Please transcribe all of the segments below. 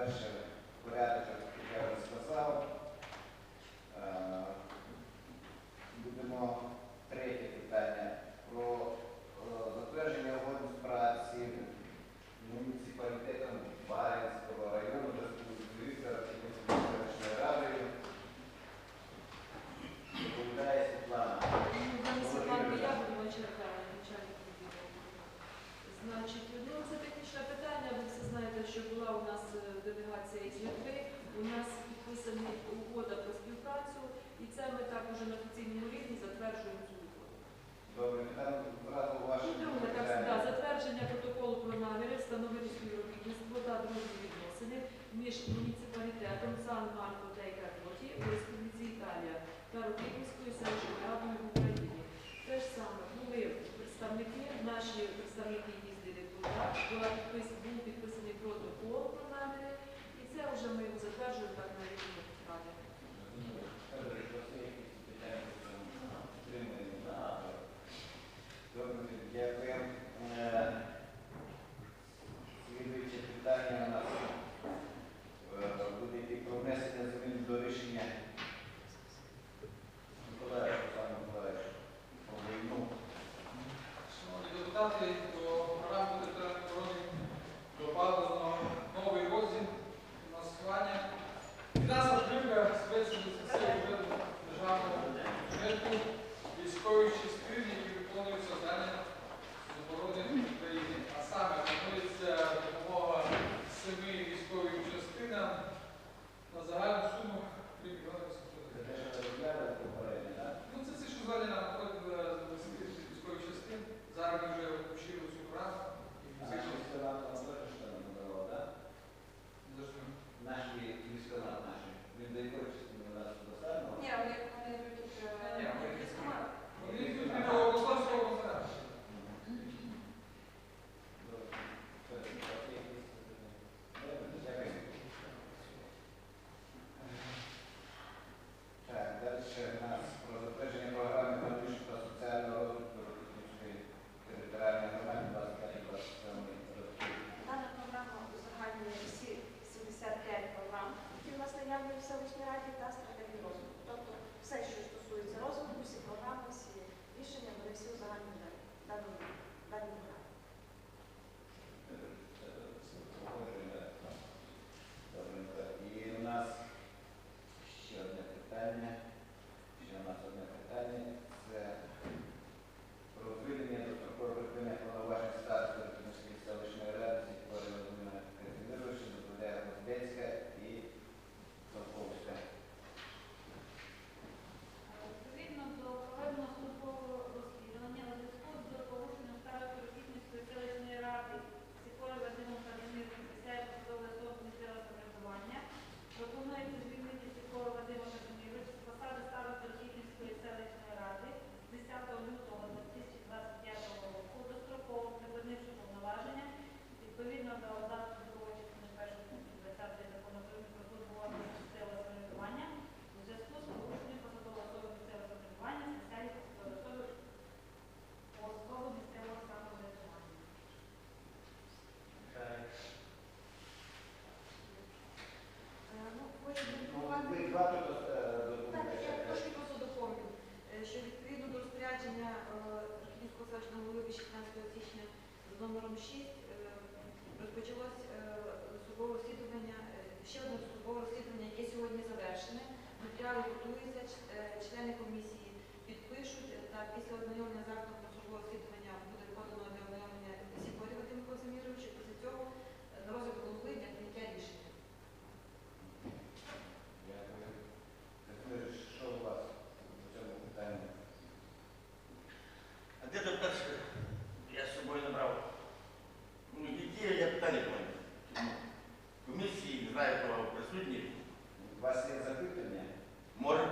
Arkadaşlar була підпис, був підписаний протокол про наміри, і це вже ми затверджуємо так на рівні ради. Дякую.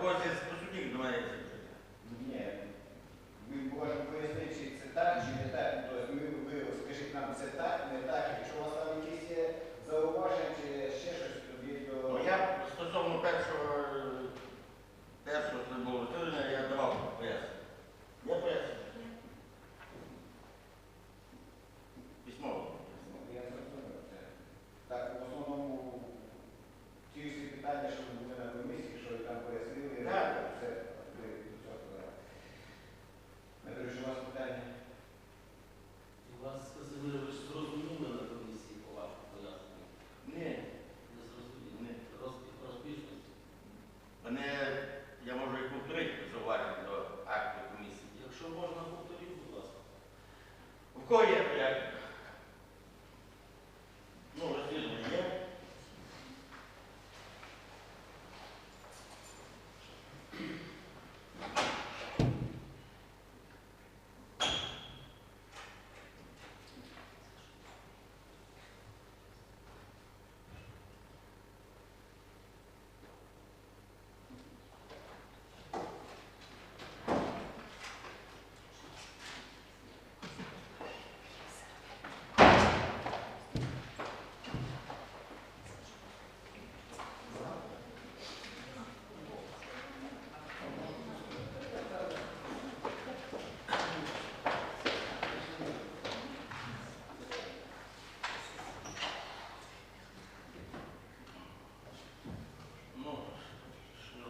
роботі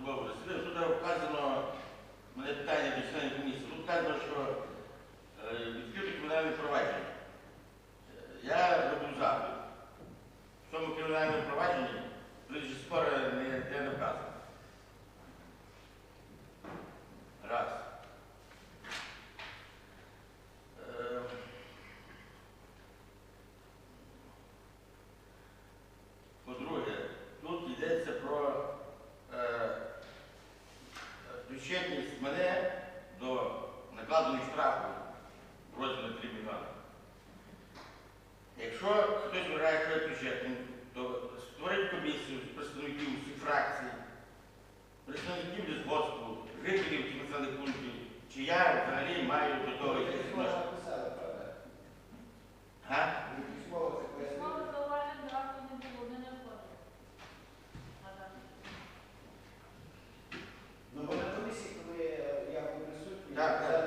Добре, сюди, тут вказано, на питання до членів комісії. Тут вказано, що that, that